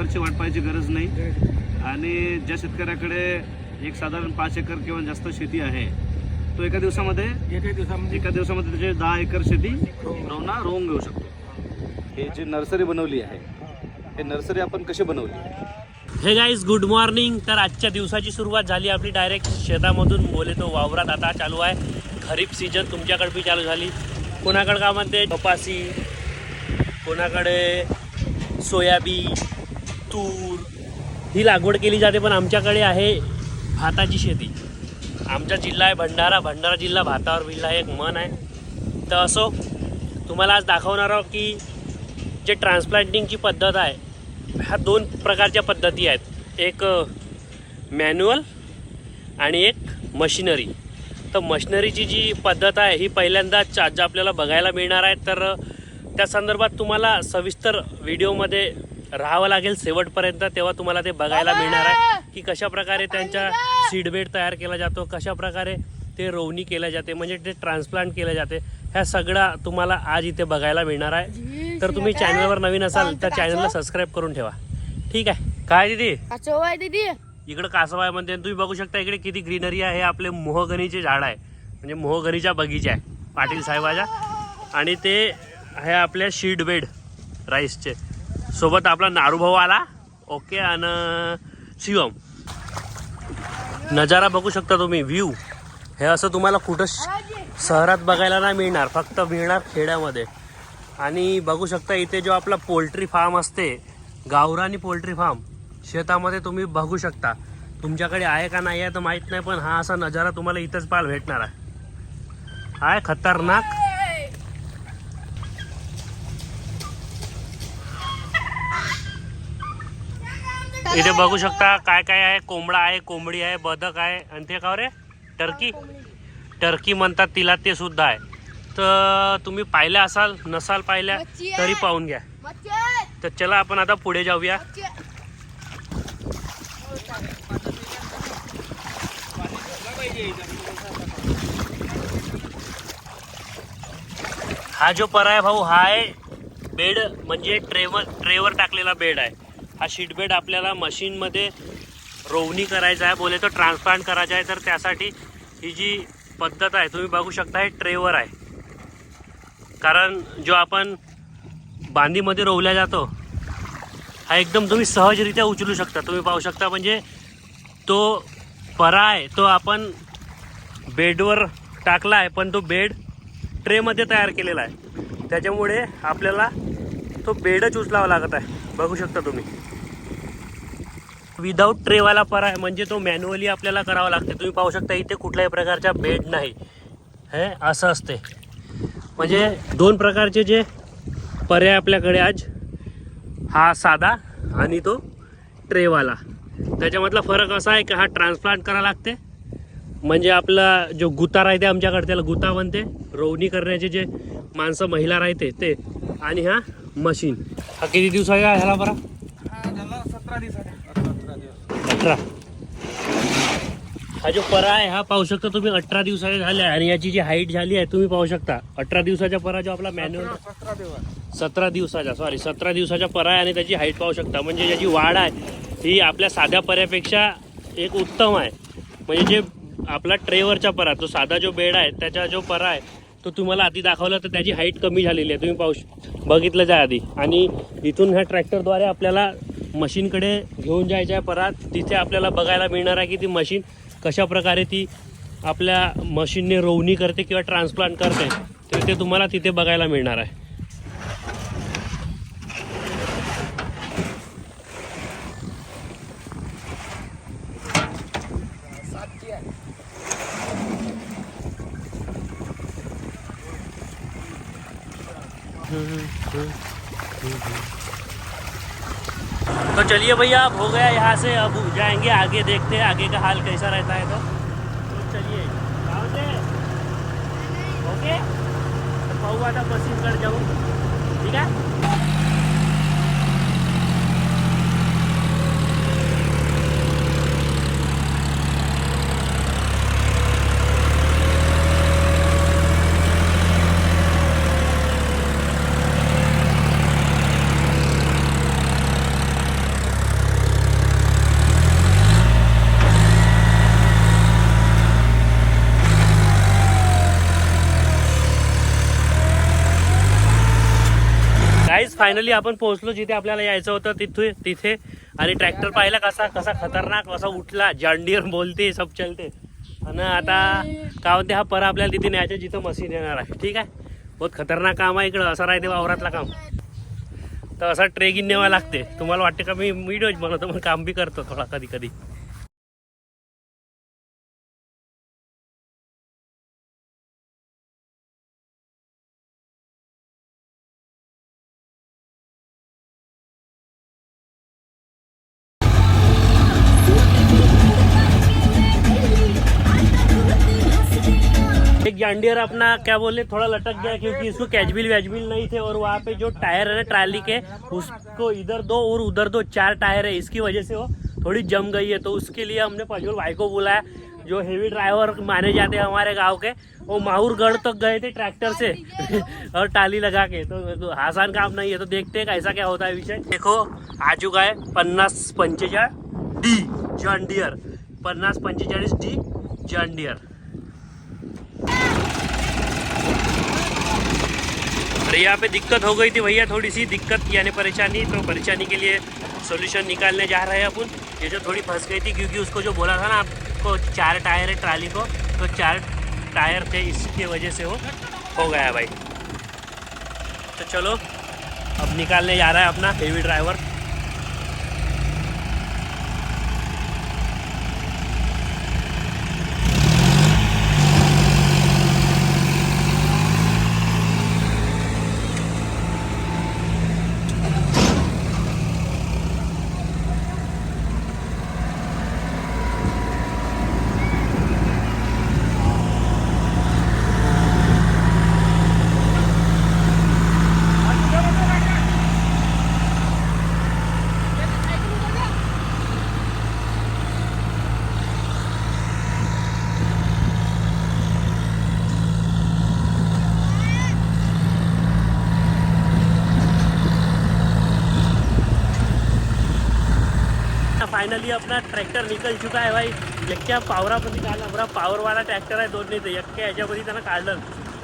पेपरची वाट पाहायची गरज नाही. आणि ज्या शेतकऱ्याकडे एक साधारण पाच एकर किंवा जास्त शेती आहे तो एका दिवसामध्ये एका दिवसामध्ये एका दिवसामध्ये त्याचे दहा एकर शेती रोवणा रोवून घेऊ शकतो. हे जी नर्सरी बनवली आहे हे नर्सरी आपण कशी बनवली? हे गाईज गुड मॉर्निंग तर आजच्या दिवसाची सुरुवात झाली आपली डायरेक्ट शेतामधून. बोले तो वावरात आता चालू आहे. खरीप सीजन तुमच्याकडे बी चालू झाली. कोणाकडे का म्हणते कपासी कोणाकडे सोयाबी तूर ही लागवड केली जाते पण आमच्याकडे आहे भाताची शेती. आमचा जिल्हा आहे भंडारा. भंडारा जिल्हा भातावर बिल्ला एक मन आहे. तर असो तुम्हाला आज दाखवणार आहोत की जे ट्रान्सप्लांटिंगची पद्धत आहे ह्या दोन प्रकारच्या पद्धती आहेत. एक मॅन्युअल आणि एक मशिनरी तर मशिनरीची जी पद्धत आहे ही पहिल्यांदाच आज आपल्याला बघायला मिळणार आहे. तर त्या संदर्भात तुम्हाला सविस्तर व्हिडिओमध्ये राहावं लागेल शेवटपर्यंत तेव्हा तुम्हाला ते बघायला मिळणार आहे की कशा प्रकारे त्यांच्या सीडबेड तयार केला जातो कशा प्रकारे ते रोवणी केल्या जाते म्हणजे ते ट्रान्सप्लांट केलं जाते ह्या सगळा तुम्हाला आज इथे बघायला मिळणार आहे. तर तुम्ही चॅनलवर नवीन असाल तर चॅनलला सबस्क्राईब करून ठेवा. ठीक आहे. काय दिदी? आहे दीदी. इकडं कासव आहे म्हणते तुम्ही बघू शकता इकडे किती ग्रीनरी आहे हे आपले मोहगनीचे झाड आहे. म्हणजे मोहगनीच्या बगीचा आहे पाटील साहेबाच्या. आणि ते आहे आपल्या शीट बेड राईसचे. सोबत आपला नारूभाऊ आला. ओके आणि शिवम. नजारा बघू शकता तुम्ही व्ह्यू हे असं तुम्हाला कुठं शहरात बघायला नाही मिळणार फक्त मिळणार खेड्यामध्ये. आणि बघू शकता इथे जो आपला पोल्ट्री फार्म असते गावरानी पोल्ट्री फार्म शेतामध्ये तुम्ही बघू शकता. तुमच्याकडे आहे का नाही आहे तर माहीत नाही पण हा असा नजारा तुम्हाला इथंच पाहायला भेटणार आहे. आहे खतरनाक. इथे बघू शकता काय काय आहे कोंबडा आहे कोंबडी आहे बदक आहे. आणि ते का रे? टर्की. टर्की म्हणतात तिला ते सुद्धा आहे. तर तुम्ही पाहिल्या असाल नसाल पाहिल्या. तरी पाहून घ्या. तर चला आपण आता पुढे जाऊया. हा जो परा आहे भाऊ हा आहे बेड म्हणजे ट्रेवर ट्रेवर टाकलेला बेड आहे. हा शीट बेड आपल्याला मशीनमध्ये रोवणी करायचा आहे बोले तो ट्रान्सप्लांट करायचा आहे तर त्यासाठी ही जी पद्धत आहे तुम्ही बघू शकता हे ट्रेवर आहे. कारण जो आपण बांधीमध्ये रोवल्या जातो हा एकदम तुम्ही सहजरित्या उचलू शकता. तुम्ही पाहू शकता म्हणजे तो परा आहे तो आपण बेडवर टाकला आहे पण तो बेड ट्रेमध्ये तयार केलेला आहे. त्याच्यामुळे आपल्याला तो बेडच उचलावा लागत आहे. बघू शकता तुम्ही. विदाऊट ट्रेवाला पर्याय आहे म्हणजे तो मॅन्युअली आपल्याला करावा लागते. तुम्ही पाहू शकता इथे कुठल्याही प्रकारचा बेड नाही. हे असं असते. म्हणजे दोन प्रकारचे जे पर्याय आपल्याकडे आज हा साधा आणि तो ट्रेवाला त्याच्यामधला फरक असा आहे की हा ट्रान्सप्लांट करावा लागते. म्हणजे आपला जो गुता राहते आमच्याकडे त्याला गुता म्हणते. रोवणी करण्याचे जे माणसं महिला राहते ते. आणि हा मशीन हा किती दिवसाचा आहे ह्याला बरा? सतरा दिवसाने सतरा दिवस अठरा. हा जो परा आहे हा पाहू शकता तुम्ही अठरा दिवसाचे झाले आहे आणि याची जी हाईट झाली आहे तुम्ही पाहू शकता. अठरा दिवसाचा परा जो आपला मॅन्युअल सतरा दिवस. सतरा दिवसाचा सॉरी सतरा दिवसाचा परा आहे आणि त्याची हाईट पाहू शकता. म्हणजे याची वाढ आहे ही आपल्या साध्या पऱ्यापेक्षा एक उत्तम आहे. म्हणजे जे आपला ट्रेवरचा परा तो साधा जो बेड आहे त्याचा जो परा आहे तो तुम्हाला आधी दाखवला तर त्याची हाईट कमी झालेली आहे. तुम्ही पाहू बघितलं जा आधी. आणि इथून ह्या ट्रॅक्टरद्वारे आपल्याला मशीनकडे घेऊन जायच्या आहे तिथे आपल्याला बघायला मिळणार आहे की ती मशीन कशा प्रकारे ती आपल्या मशीनने रोवणी करते किंवा ट्रान्सप्लांट करते. तर ते तुम्हाला तिथे बघायला मिळणार आहे. तो चलिए भैया अब हो गया यहाँ से, अब जाएँगे आगे, देखते हैं आगे का हाल कैसा रहता है तो। तो चलिए ओके? तो ओके तो बस कर जाऊँ। ठीक आहे फायनली आपण पोहोचलो जिथे आपल्याला यायचं होतं तिथे तिथे. आणि ट्रॅक्टर पाहिला कसा कसा खतरनाक कसा उठला. जांडीर बोलते सब चलते. आणि आता काय म्हणते हा पर आपल्याला तिथे न्यायचं जिथं मशीन येणार आहे. ठीक आहे? बहुत खतरनाक काम आहे इकडं. असं राहते वावरातलं काम. तर असा ट्रेकिंग न्यावा लागते. तुम्हाला वाटते का मी व्हिडिओज बनवतो पण काम बी करतो थोडा कधी कधी एक जॉन्डियर अपना, क्या बोले, थोड़ा लटक गया क्योंकि इसको कैचबिल वैचबिल नहीं थे और वहाँ पे जो टायर है ट्राली के, उसको इधर दो और उधर दो, चार टायर है, इसकी वजह से वो थोड़ी जम गई है। तो उसके लिए हमने प्रज्वल भाई को बुलाया जो हेवी ड्राइवर माने जाते हैं हमारे गाँव के, वो माहूरगढ़ तक तो गए थे ट्रैक्टर से और टाली लगा के। तो तो आसान काम नहीं है तो देखते हैं कैसा क्या होता है विषय। देखो, आ चुका है पन्नास पंचेचाळ डी जॉन्डियर पन्नास पंचेचाळीस डी जॉन्डियर और यहाँ पे दिक्कत हो गई थी भैया थोड़ी सी दिक्कत, यानी परेशानी तो परेशानी के लिए सॉल्यूशन निकालने जा रहे हैं अपन। ये जो थोड़ी फंस गई थी, क्योंकि उसको जो बोला था ना आपको, चार टायर है ट्राली को तो चार टायर थे, इसके वजह से वो हो गया भाई। तो चलो, अब निकालने जा रहा है अपना हेवी ड्राइवर फाइनली अपना ट्रॅक्टर निकल चुका आहे भाई. एक्क्या पावरामध्ये काढला. बरा पावरवाला ट्रॅक्टर आहे दोन्ही ते. एक्क्या ह्याच्यामध्ये त्यानं काढलं.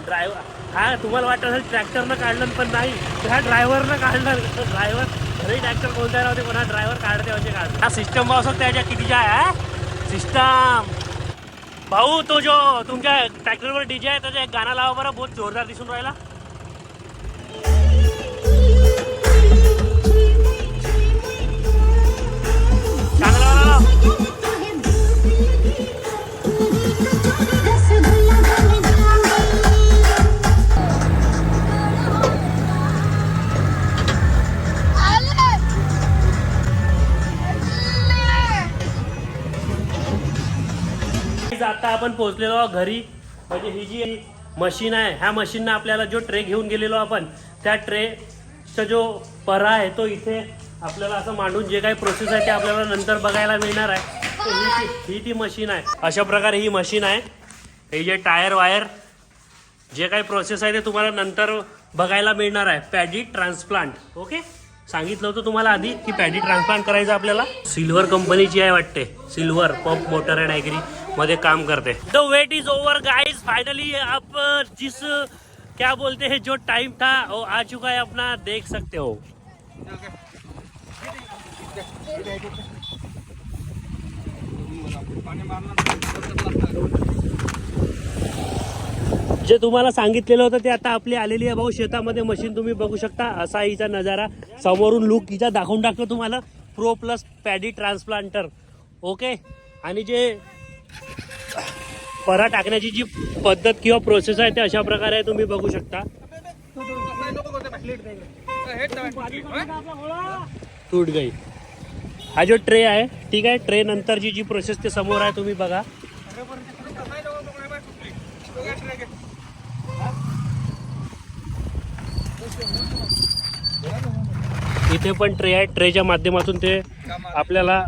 ड्रायव्हर हा तुम्हाला वाटत असेल ट्रॅक्टरनं काढलं पण नाही. ह्या ड्रायव्हरनं काढलं. ड्रायव्हर घरी ट्रॅक्टर कोणत्या नव्हते पण हा ड्रायव्हर काढते असे काढते हा सिस्टम भाऊ असं त्याच्या कितीच्या आहे सिस्टम भाऊ तो जो तुमच्या ट्रॅक्टरवर डीजे आहे त्याचा एक गाणं लावा बरं. बहुत जोरदार दिसून राहिला. पोहोचलेलो आहोत घरी. म्हणजे ही जी मशीन आहे ह्या मशीननं आपल्याला जो ट्रे घेऊन गेलेलो आपण त्या ट्रेचा जो परा आहे तो इथे आपल्याला असं मांडून जे काही प्रोसेस आहे ते आपल्याला नंतर बघायला मिळणार आहे. ही ती- ही ती मशीन आहे. अशा प्रकारे ही मशीन आहे. हे जे टायर वायर जे काही प्रोसेस आहे ते तुम्हाला नंतर बघायला मिळणार आहे. Paddy transplant. ओके? सांगितलं होतं तुम्हाला आधी की पॅडी ट्रान्सप्लांट करायचं आपल्याला? सिल्वर कंपनीची आहे वाटते. Silver pump motor and agri. मध्ये काम करते. The wait is over guys finally आप जिस क्या बोलते हैं जो टाइम था वो आ चुका है अपना देख सकते हो। जे तुम्हाला सांगितलेलं होतं ते आता आपली आलेली आहे भाऊ. शेतामध्ये मशीन तुम्ही बघू शकता. असा हिचा नजारा. समोरून लुक हिचा दाखवून टाकतो तुम्हाला. Pro plus paddy transplanter okay आणि जे परा टाकण्याची जी पद्धत किंवा प्रोसेस आहे ते अशा प्रकारे आहे तुम्ही बघू शकता. तूट गई. हा जो ट्रे आहे ठीक आहे ट्रे नंतरची जी प्रोसेस ते समोर आहे तुम्ही बघा. इथे पण ट्रे आहे. ट्रेच्या माध्यमातून ते आपल्याला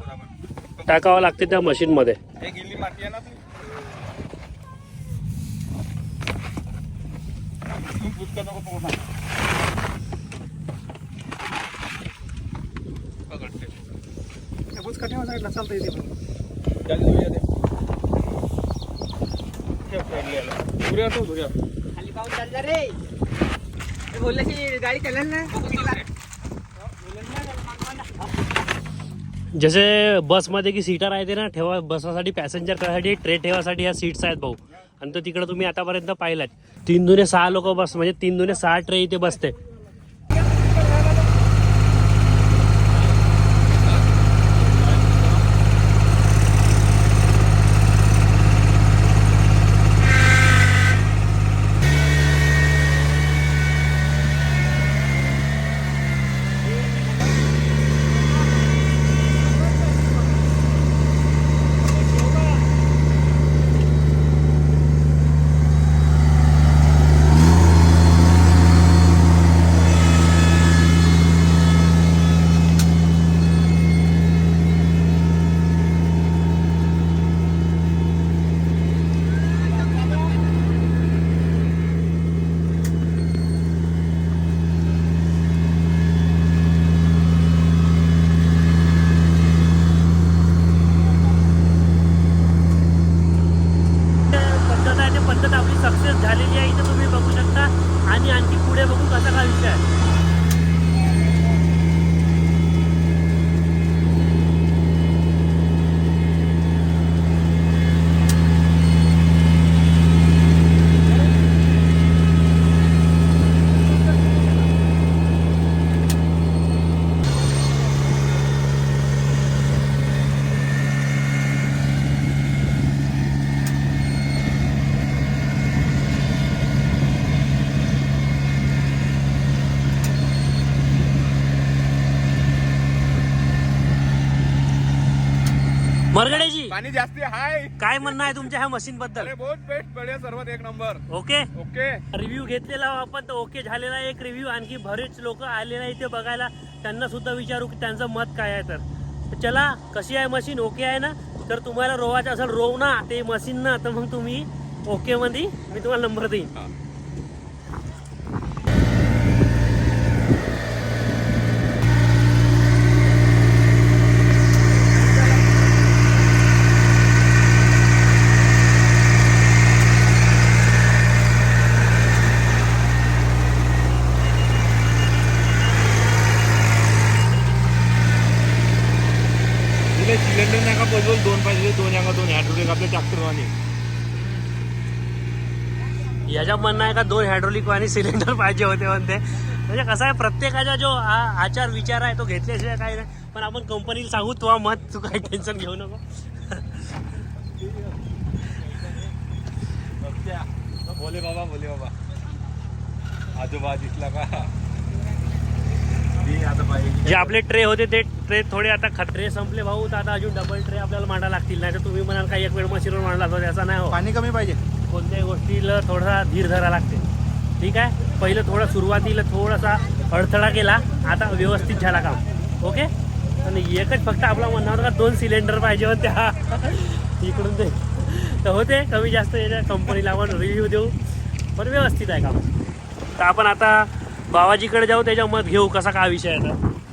टाकावं लागते त्या मशीनमध्ये माती आहे ना ती? तू पुचका नको सांग पकडते. त्या बुचका ठेवा साईडला चालतं इथे त्याला धुया ठेव पडलेला धुऱ्या तो धुऱ्या खाली पाऊस चालला रे. बोललं की गाडी चालेल ना. जसे बसमध्ये की सीटर आहे ते ना ठेवा बसासाठी पॅसेंजर करायसाठी ट्रे ठेवासाठी ह्या सीट्स आहेत भाऊ. आणि तर तिकडं तुम्ही आतापर्यंत पाहिलात. तीन दुने सहा लोक बस म्हणजे तीन दुने सहा ट्रे इथे बसते पद्धत आहे ते पद्धत आपली सक्सेस झालेली आहे इथं तुम्ही बघू शकता. आणि आणखी पुढे बघू कसा काय विषय आहे मरगडेजी पाणी जास्ती हाय. काय म्हणणं आहे तुमच्या ह्या मशीन बद्दल? अरे बहुत बेस्ट बढिया सर्वात एक नंबर ओके? ओके. रिव्ह्यू घेतलेला आपण तर ओके झालेला एक रिव्ह्यू आणखी बरेच लोक आलेले आहे इथे बघायला. त्यांना सुद्धा विचारू की त्यांचं मत काय आहे तर. तर चला कशी आहे मशीन ओके आहे ना? तर तुम्हाला रोवायचं असेल रोव ना ते मशीन ना तर मग तुम्ही ओके मध्ये मी तुम्हाला नंबर देईन तिथे सिलेंडर नका बदल दोन पाहिजे दोन अंगा दोन हॅड्रोलिक आपल्या ट्रॅक्टरवाणी याच्या म्हणणं आहे का दोन हायड्रोलिक आणि सिलेंडर पाहिजे होते म्हणते. म्हणजे कसं आहे प्रत्येकाचा जो आचार विचार आहे तो घेतल्याशिवाय काही नाही. पण आपण कंपनीला सांगू तुझा मत तू काही टेन्शन घेऊ नको. बोले बाबा बोले बाबा. आजोबा दिसला का? जे आपले ट्रे होते ते ट्रे थोडे आता ख- ट्रे संपले भाऊ. तर आता अजून डबल ट्रे आपल्याला मांडा लागतील. नाही तर तुम्ही म्हणाल काही एक वेळ मशीनवर मांडला त्याचा नाही हो. पाणी कमी पाहिजे. कोणत्याही गोष्टीला थोडासा धीर धरा लागते. ठीक आहे? पहिलं थोडं सुरुवातीला थोडासा अडथळा केला आता व्यवस्थित झाला काम. ओके? आणि एकच फक्त आपला म्हणणं होतं का दोन सिलेंडर पाहिजे होते हा इकडून ते. तर होते कमी जास्त याच्या कंपनीला आपण रिव्ह्यू देऊ. पण व्यवस्थित आहे काम. तर आपण आता बाबाजीकडे जाऊ त्याच्या मत घेऊ कसा काय विषय आहे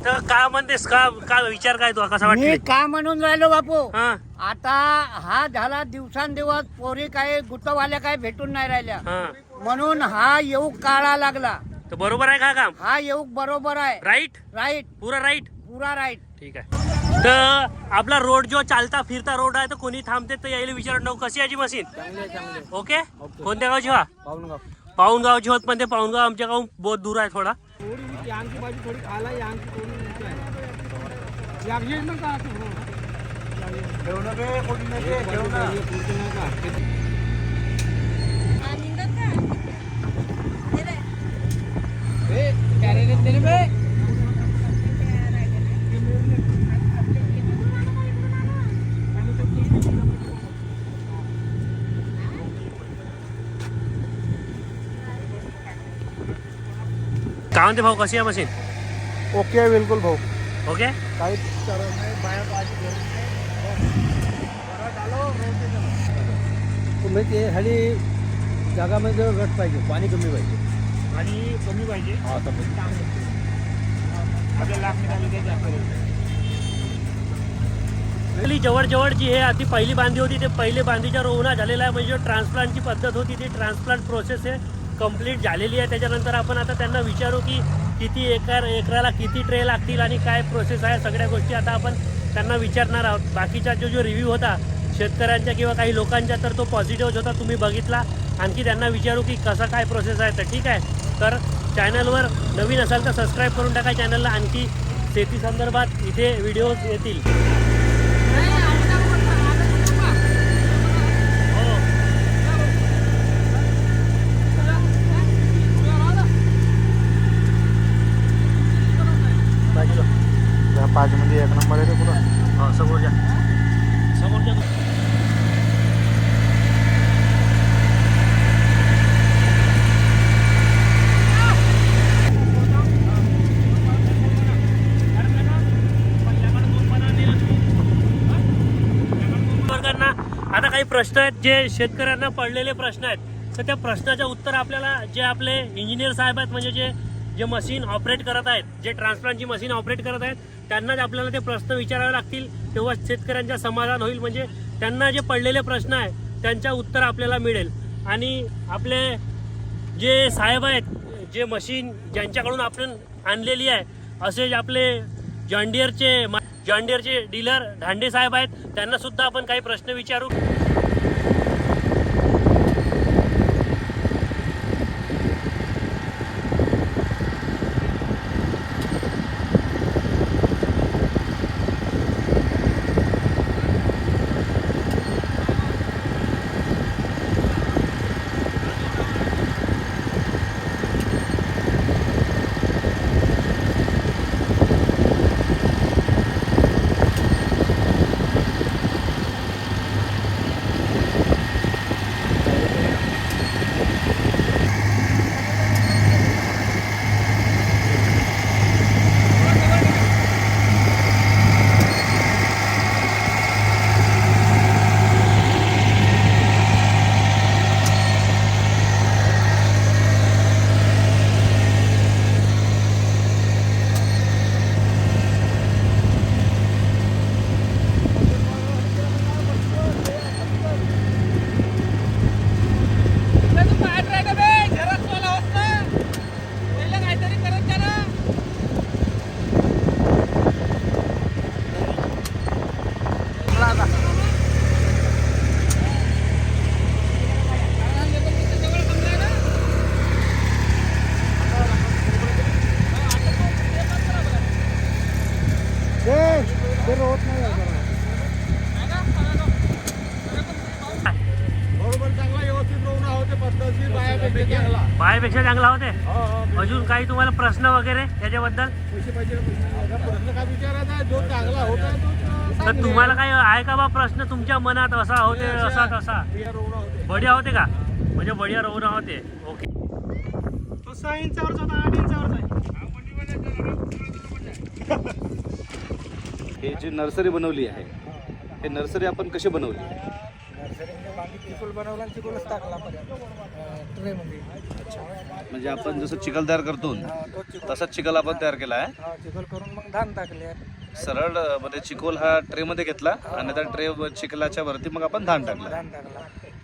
तर. का म्हणतेस? का का विचार काय तुला? कसा मी वाटते का म्हणून राहिलो बापू? हा. आता हा झाला दिवसांदिवस पोरी काय गुटवाल्या काय भेटून नाही राहिल्या. हा. म्हणून हा येऊ काळा लागला. तर बरोबर आहे का काम? हा येऊ बरोबर आहे. राईट राईट पुरा राईट पुरा राईट ठीक आहे. तर आपला रोड जो चालता फिरता रोड आहे तर कोणी थांबते तर यायला विचारत नको. कशी याची मशीन? ओके. कोणत्या गावची हा? पाऊनगावची होत पण ते पाऊनगाव आमच्या गाव बहुत दूर आहे थोडा. थोडी. काय म्हणते भाऊ कशी आहे मशीन? ओके बिलकुल भाऊ. ओके? काही करत नाही बाया पाहिजे तुम्ही ते खाली जगामध्ये रट पाहिजे पाणी कमी पाहिजे. आणि कमी पाहिजे. आपल्या लागणी तालुक्याच्या पहिली जवळ जवळ जी हे आधी पहिली बांधी होती ते पहिले बांधीच्या रोवणा झालेला आहे. म्हणजे ट्रान्सप्लांटची पद्धत होती ती ट्रान्सप्लांट प्रोसेस आहे कंप्लीट झालेली आहे. त्याच्यानंतर आपण आता त्यांना विचारू की किती एकर एकराला किती ट्रे लागतील आणि काय प्रोसेस आहे सगळ्या गोष्टी आता आपण त्यांना विचारणार आहोत. बाकीचा जो जो रिव्ह्यू होता शेतकऱ्यांच्या किंवा काही लोकांच्या तर तो पॉझिटिव्ह होता तुम्ही बघितला. आणखी त्यांना विचारू की कसा काय प्रोसेस आहे तर ठीक आहे. तर चॅनलवर नवीन असाल तर सबस्क्राईब करून टाका. चॅनलला आणखी शेती संदर्भात इथे व्हिडिओज येतील हो बाजूला पाच मध्ये एक नंबर आहे पुरा हो समोरच्या समोरच्या वर्गांना आता काही प्रश्न आहेत जे शेतकऱ्यांना पडलेले प्रश्न आहेत. तर त्या प्रश्नाच्या उत्तर आपल्याला जे आपले इंजिनियर साहेब आहेत म्हणजे जे जे मशीन ऑपरेट करत आहेत जे ट्रान्सप्लांटची मशीन ऑपरेट करत आहेत त्यांनाच आपल्याला ते प्रश्न विचारावे लागतील तेव्हा शेतकऱ्यांच्या समाधान होईल. म्हणजे त्यांना जे पडलेले प्रश्न आहे त्यांच्या उत्तर आपल्याला मिळेल. आणि आपले जे साहेब आहेत जे मशीन ज्यांच्याकडून आपण आणलेली आहे असे जे आपले जॉन्डियरचे जॉन्डियरचे डीलर धांडे साहेब आहेत त्यांनासुद्धा आपण काही प्रश्न विचारू तू बाहेर राहिला बे घरात सोला होत ना पहिलं काहीतरी करत जा ना बरोबर चांगला व्यवस्थित रोवणा होते पद्धतशीर बायापेक्षा चांगला पायापेक्षा चांगला होते. हो हो अजून काही तुम्हाला प्रश्न वगैरे याच्याबद्दल पैसे पाहिजे आता प्रश्न. काय विचारायचा जो चांगला होता तो तर तुम्हाला काही आहे का बा प्रश्न? तुमच्या मनात असा होते असा तसा. बढिया होते का? म्हणजे बढिया रोवणं होते. ओके तो सहा इंचावरचा होता आठ इंचावरचा आहे. हे जी नर्सरी बनवली आहे हे नर्सरी आपण कशी बनवली? बनवला आणि टाकला ट्रेमध्ये. म्हणजे आपण जसं चिखल तयार करतो तो चिकोल तसाच चिखल आपण तयार केला आहे. हा चिकोल करून मग धान टाकले. सरळ अं, म्हणजे चिकोल हा ट्रेमध्ये घेतला आणि त्या ट्रे चिखलाच्या वरती मग आपण धान टाकलं. धान टाकला.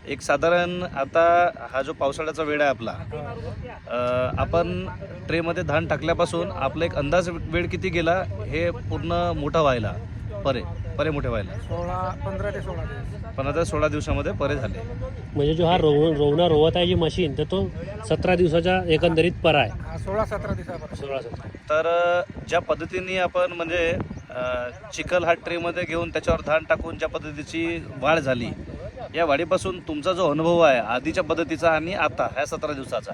एक साधारण आता हा जो पावसाळ्याचा वेळ आहे आपला अं, आपण ट्रेमध्ये धान टाकल्यापासून आपला एक अंदाज वेळ किती गेला हे पूर्ण मोठा व्हायला परे. परे मोठे व्हायला? सोळा पंधरा ते सोळा दिवस. पंधरा ते सोळा दिवसामध्ये परे झाले. म्हणजे जो हा रोव रोवणा रोवत आहे जी मशीन तर तो सतरा दिवसाचा एकंदरीत परा आहे. हा सोळा सतरा दिवसापर्यंत सोळा सतरा. तर अं, ज्या पद्धतीने आपण म्हणजे अं, चिखल हा ट्रेमध्ये घेऊन त्याच्यावर धान टाकून ज्या पद्धतीची वाढ झाली या वाढीपासून तुमचा जो अनुभव आहे आधीच्या पद्धतीचा आणि आता ह्या सतरा दिवसाचा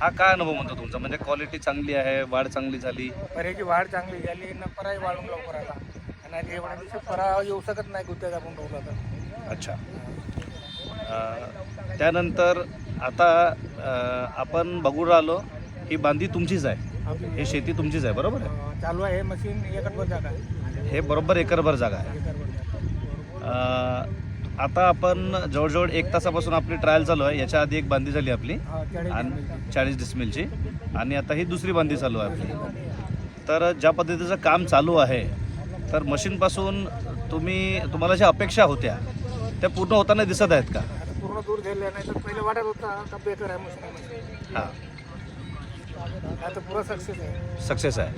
हा काय अनुभव म्हणतो तुमचा? म्हणजे क्वालिटी चांगली आहे वाढ चांगली झाली? वाढ चांगली झाली न पराही वाढून लवकर आला. एवढ्या येऊ शकत नाही गुत्त्यात आपण ठेवला तर. अच्छा. अं, त्यानंतर आता अं, आपण बघू राहिलो ही बांधी तुमचीच आहे. आपली ही शेती तुमचीच आहे बरोबर आहे? अं, चालू आहे मशीन जागा आहे. हे बरोबर एकरभर जागा आहे. एकरभर जागा. अं, आता आपण जवळजवळ एक तासापासून आपली ट्रायल चालू आहे. याच्या आधी एक बांधी झाली आपली. हा, चाळीस आणि चाळीस डिसमिलची. आणि आता ही दुसरी बांधी चालू आहे आपली. तर ज्या पद्धतीचं काम चालू आहे तर मशीनपासून तुम्ही तुम्हाला ज्या अपेक्षा होत्या त्या पूर्ण होताना दिसत आहेत का? पूर्ण दूर झाले नाही तर पहिले वाटत होता बेकार आहे मशीन हां मशीन. आता पुरा सक्सेस आहे. सक्सेस आहे.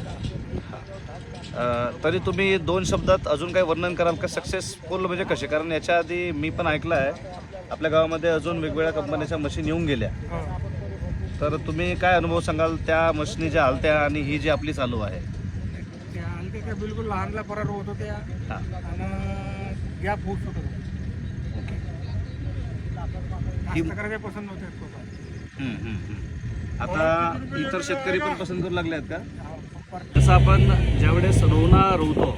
हां. तरी तुम्ही दोन शब्दात अजून काही वर्णन कराल का? सक्सेसफुल म्हणजे कसे? कारण याच्या आधी मी पण ऐकलं आहे आपल्या गावामध्ये अजून वेगवेगळ्या कंपन्याच्या मशीन येऊन गेल्या. तर तुम्ही काय अनुभव सांगाल त्या मशीनी ज्या आलत्या आणि ही जी आपली चालू आहे? त्या बिलकुल लहानला परार होत होत्या. हां. आणि गॅप होत होतं. ओके. कास्तकाराच्या पसंत नव्हते स्वतः. हम्म, हम्म, हम्म. आता इतर शेतकरी पण पसंत करू लागले आहेत का? हा, पर- जसं आपण ज्यावेळेस रोवणा रोवतो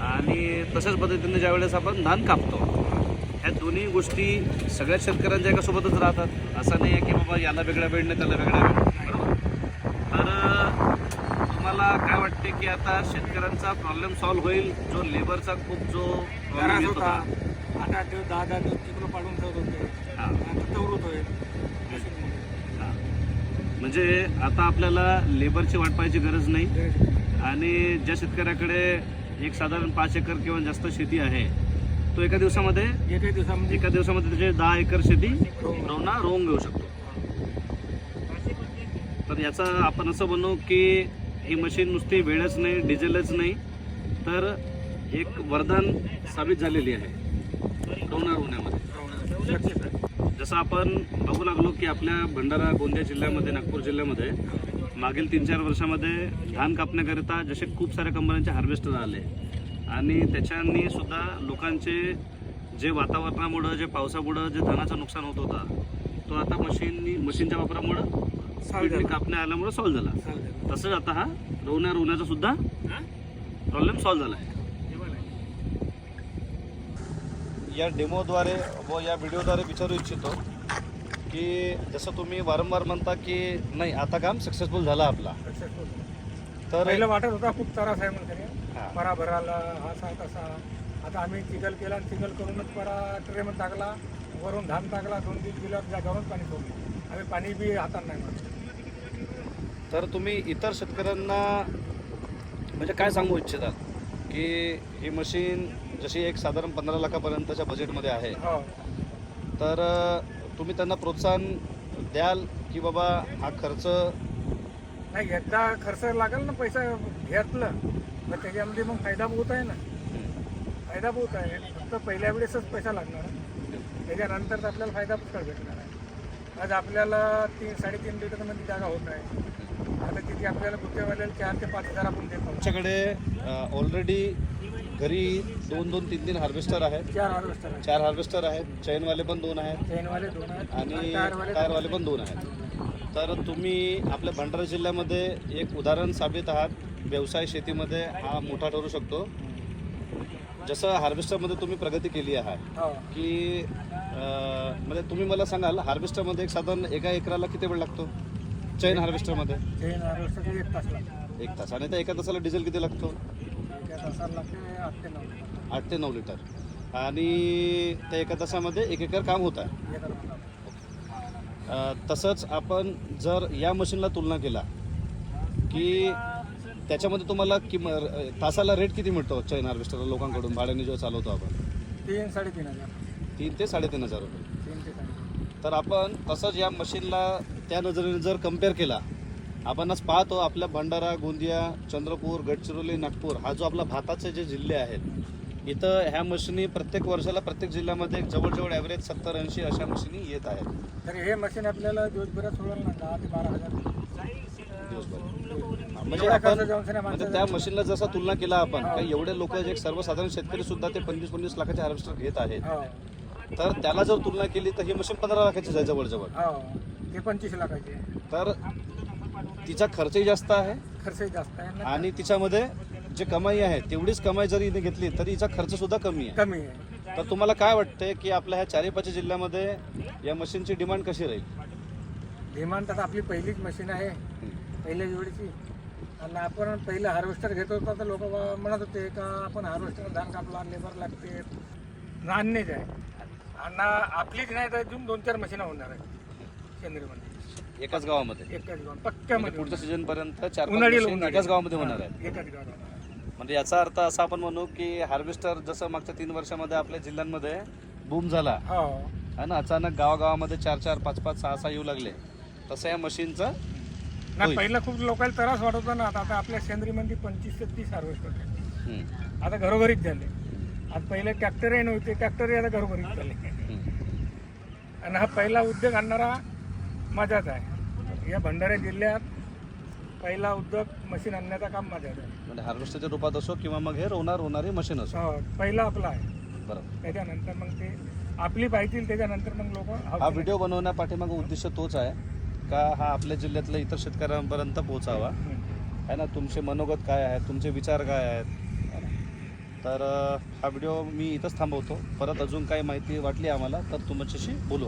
आणि तशाच पद्धतीने ज्यावेळेस आपण धान कापतो ह्या दोन्ही गोष्टी सगळ्या शेतकऱ्यांच्या एका सोबतच राहतात. असं नाही आहे की बाबा याला वेगळा वेळ नाही त्याला वेगळा वेळ तुम्हाला काय वाटते की आता शेतकऱ्यांचा प्रॉब्लेम सॉल्व्ह होईल? जो लेबरचा खूप जो प्रॉब्लेम येत होता. आठ आठ दिवस दहा दहा दिवस तिकडं पाडून ठेवत होते. हा. आता हा. म्हणजे आता आपल्याला लेबरची वाट पाहायची गरज नाही. आणि ज्या शेतकऱ्याकडे एक साधारण पाच एकर किंवा जास्त शेती आहे तो एका दिवसामध्ये एका दिवसामध्ये. एका दिवसामध्ये त्याचे दहा एकर शेती रोवणा रोवून घेऊ शकतो. तर याचा आपण असं म्हणू की ही मशीन नुसती वेळच नाही डिझेलच नाही. तर एक वरदान साबित झालेली आहे. रोवणा होण्यामध्ये जसं आपण बघू लागलो की आपल्या भंडारा गोंदिया जिल्ह्यामध्ये नागपूर जिल्ह्यामध्ये मागील तीन चार वर्षामध्ये धान कापण्याकरिता जसे खूप साऱ्या कंपन्यांचे हार्वेस्टर आले. आणि त्याच्यानी सुद्धा लोकांचे जे वातावरणामुळं जे पावसामुळं जे धानाचं नुकसान होत होता तो आता मशीननी मशीनच्या वापरामुळं कापण्या आल्यामुळं सॉल्व्ह झाला. चालतंय. तसंच आता हा रोवण्या रोवण्याचा सुद्धा प्रॉब्लेम सॉल्व्ह झाला आहे. या डेमोद्वारे व या व्हिडिओद्वारे विचारू इच्छितो की जसं तुम्ही वारंवार म्हणता की नाही आता काम सक्सेसफुल झालं आपला. सक्सेसफुल तर पहिलं वाटत होता खूप त्रास आहे म्हणते हा. परा भराला हा सा तसा. आता आम्ही चिखल केला आणि चिखल करूनच परा ट्रेमध्ये टाकला वरून धान टाकला दोन तीन किलो जागावरून पाणी सोडलं. आम्ही पाणी बी हातात नाही मारलं. तर तुम्ही इतर शेतकऱ्यांना म्हणजे काय सांगू इच्छिता? की ही मशीन जशी एक साधारण पंधरा लाखापर्यंतच्या बजेटमध्ये आहे. हो. तर तुम्ही त्यांना प्रोत्साहन द्याल की बाबा हा खर्च नाही एकदा खर्च लागेल ना पैसा घेतलं मग त्याच्यामध्ये मग फायदा बहुत आहे ना. फायदा बहुत आहे. फक्त पहिल्या वेळेसच पैसा लागणार. त्याच्यानंतर तर आपल्याला फायदा पुष्कळ भेटणार आहे आज आपल्याला तीन साडेतीन लिटरमध्ये जागा होत आहे. आता तिथे आपल्याला गुत्तेवाल्याला चार ते पाच हजार आपण देतो. आमच्याकडे ऑलरेडी घरी दोन दोन तीन तीन हार्वेस्टर आहेत. चार हार्वेस्टर आहे चार हार्वेस्टर आहेत. चैनवाले पण दोन आहेत. चैनवाले दोन आहेत. आणि टायरवाले टायरवाले पण दोन आहेत. तर तुम्ही आपल्या भंडारा जिल्ह्यामध्ये एक उदाहरण साबित आहात. व्यवसाय शेतीमध्ये हा मोठा ठरू शकतो. जसं हार्वेस्टरमध्ये तुम्ही प्रगती केली आहात हो. की म्हणजे तुम्ही मला सांगाल हार्वेस्टरमध्ये एक साधारण एका एकराला किती वेळ लागतो? चैन हार्वेस्टरमध्ये? चैन हार्वेस्टर एक तास लागतो एक तास. आणि त्या एका तासाला डिझेल किती लागतो? एका तासाला लागते आठ ते नऊ आठ ते नऊ लिटर. आणि त्या एका तासामध्ये एक एकर काम होत आहे? तसंच आपण जर या मशीनला तुलना केला की त्याच्यामध्ये तुम्हाला किम तासाला रेट किती मिळतो चैन हार्वेस्टर लोकांकडून भाड्याने जेव्हा चालवतो आपण? तीन साडेतीन हजार. तीन ते साडेतीन हजार रुपये. तर आपण तसंच या मशीनला त्या नजरेने जर कंपेअर केला आपण आज पाहतो आपल्या भंडारा गोंदिया चंद्रपूर गडचिरोली नागपूर हा जो आपला भाताचे जे जिल्हे आहेत इथं ह्या मशिनी प्रत्येक वर्षाला प्रत्येक जिल्ह्यामध्ये जवळजवळ ॲव्हरेज सत्तर ऐंशी अशा मशिनी येत आहेत. तर हे मशीन आपल्याला दिवसभरात सोडलं ना दहा ते बारा हजार. दिवसभर. म्हणजे आपण म्हणजे त्या मशीनला जसं तुलना केला आपण काही एवढे लोक जे सर्वसाधारण शेतकरी सुद्धा ते पंचवीस पंचवीस लाखाचे हार्वेस्टर घेत आहेत. हो. तर त्याला जर तुलना केली तर ही मशीन पंधरा लाखाची आहे जवळजवळ हो ते पंचवीस लाखाचे तर तिचा खर्चही जास्त आहे. खर्चही जास्त आहे. आणि तिच्यामध्ये जे कमाई आहे तेवढीच कमाई जरी हिने घेतली तरी हिचा खर्च सुद्धा कमी आहे. कमी आहे. तर तुम्हाला काय वाटतंय की आपल्या ह्या चारी पाच जिल्ह्यामध्ये या मशीनची डिमांड कशी राहील? डिमांड आता आपली पहिलीच मशीन आहे. पहिल्या वेळची आणि आपण पहिलं हार्वेस्टर घेत होतो तर लोक म्हणत होते का आपण हार्वेस्टर धान कापला लेबर लागते. नान्यच आहे आणि आपलीच नाही तर अजून दोन चार मशीन होणार आहे केंद्रमध्ये एकाच गावामध्ये एकाच गाव म्हणजे पक्क्यामध्ये पुढच्या सीझन पर्यंत चार पाच उन्हाळी machine उन्हाळी. एकाच गावामध्ये होणार आहे एकाच गावात. म्हणजे याचा अर्थ असा आपण म्हणू की हार्वेस्टर जसं मागच्या तीन वर्षामध्ये आपल्या जिल्ह्यांमध्ये बूम झाला हो आणि अचानक गावागावामध्ये चार चार पाच पाच सहा सहा येऊ लागले तसं या मशीनचं ना होईल. पहिलं खूप लोकांना त्रास वाटत होता ना आता आता आपल्या सेंद्रीमध्ये पंचवीस ते तीस हार्वेस्टर आहेत. हम्म, आता घरोघरीच झाले आता पहिले ट्रॅक्टरही नव्हते ट्रॅक्टरही आता घरोघरीच झाले. आणि हा पहिला उद्योग आणणारा माझाच आहे. या भंडारा जिल्ह्यात पहिला उद्योग मशीन आणण्याचं काम माझ्याच आहे. म्हणजे हार्वेस्टरच्या रूपात असो किंवा मग हे रोवणार रोवणारी मशीन असो. हो, पहिला आपला आहे. बरोबर त्याच्यानंतर मग ते आपली पाहिजे त्याच्यानंतर मग लोक हा व्हिडिओ बनवण्यापाठीमागं उद्देश तोच आहे का हा आपल्या जिल्ह्यातल्या इतर शेतकऱ्यांपर्यंत पोहोचावा? आहे ना तुमचे मनोगत काय आहेत? तुमचे विचार काय आहेत? तर हा व्हिडिओ मी इथंच थांबवतो. परत अजून काही माहिती वाटली आम्हाला तर तुमच्याशी बोलू